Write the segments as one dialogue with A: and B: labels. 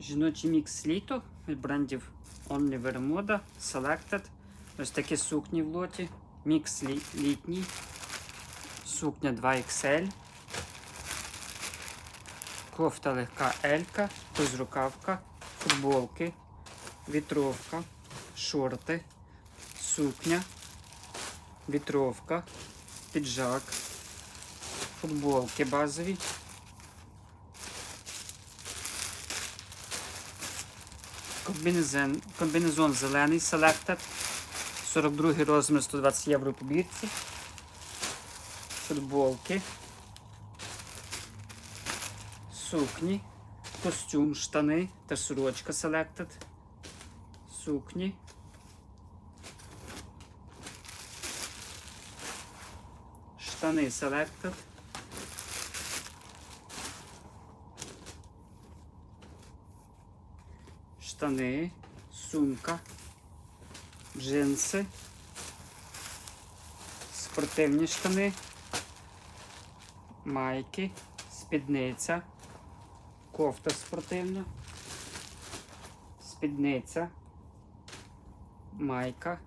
A: Жіночий мікс літо від брендів Only Vermoda, Selected. Ось такі сукні в лоті. Мікс лі- літній. Сукня 2XL. Кофта легка Елька, безрукавка, футболки, вітровка, шорти, сукня, вітровка, піджак, футболки базові. Комбінезон, комбінезон зелений Selected. 42 розмір 120 євро по бірці. Футболки. Сукні. Костюм, штани та сорочка Selected. Сукні. Штани Selected. Штани, сумка, джинси, спортивні штани, майки, спідниця, кофта спортивна, спідниця, майка,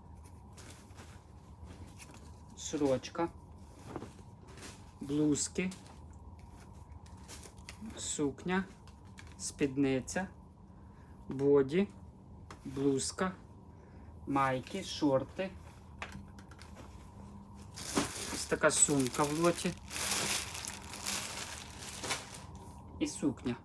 A: сорочка, блузки, сукня, спідниця боді, блузка, майки, шорти. Ось така сумка в лоті. І сукня.